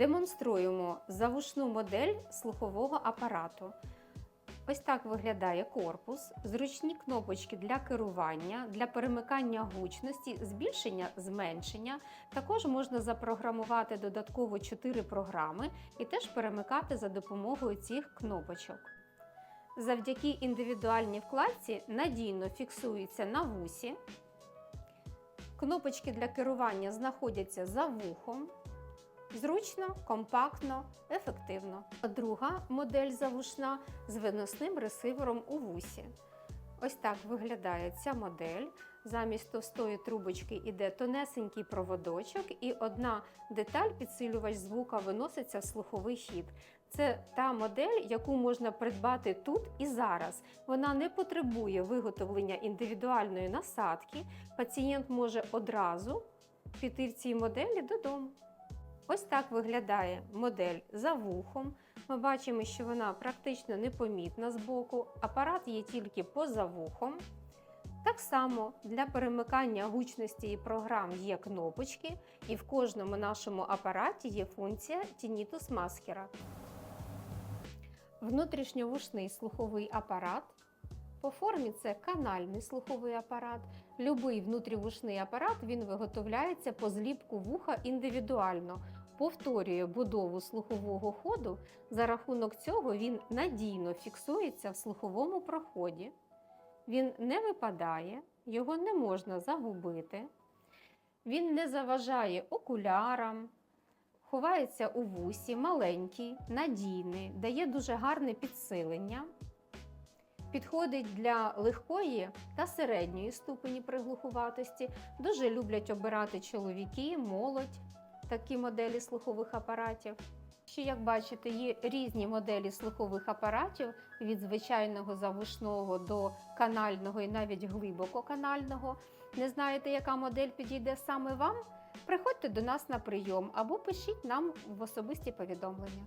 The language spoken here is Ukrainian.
Демонструємо завушну модель слухового апарату. Ось так виглядає корпус, зручні кнопочки для керування, для перемикання гучності, збільшення, зменшення. Також можна запрограмувати додатково 4 програми і теж перемикати за допомогою цих кнопочок. Завдяки індивідуальній вкладці надійно фіксується на вусі. Кнопочки для керування знаходяться за вухом. Зручно, компактно, ефективно. Друга модель завушна з виносним ресивером у вусі. Ось так виглядає ця модель. Замість товстої трубочки йде тонесенький проводочок, і одна деталь підсилювач звука виноситься в слуховий хід. Це та модель, яку можна придбати тут і зараз. Вона не потребує виготовлення індивідуальної насадки. Пацієнт може одразу піти в цій моделі додому. Ось так виглядає модель за вухом. Ми бачимо, що вона практично непомітна з боку. Апарат є тільки поза вухом. Так само для перемикання гучності і програм є кнопочки, і в кожному нашому апараті є функція Tinnitus маскера. Внутрішньовушний слуховий апарат. По формі це канальний слуховий апарат. Любий внутрівушний апарат він виготовляється по зліпку вуха індивідуально, повторює будову слухового ходу. За рахунок цього він надійно фіксується в слуховому проході. Він не випадає, його не можна загубити. Він не заважає окулярам, ховається у вусі, маленький, надійний, дає дуже гарне підсилення. Підходить для легкої та середньої ступені приглухуватості. Дуже люблять обирати чоловіки, молодь такі моделі слухових апаратів. Ще, як бачите, є різні моделі слухових апаратів від звичайного завушного до канального і навіть глибококанального. Не знаєте, яка модель підійде саме вам? Приходьте до нас на прийом або пишіть нам в особисті повідомлення.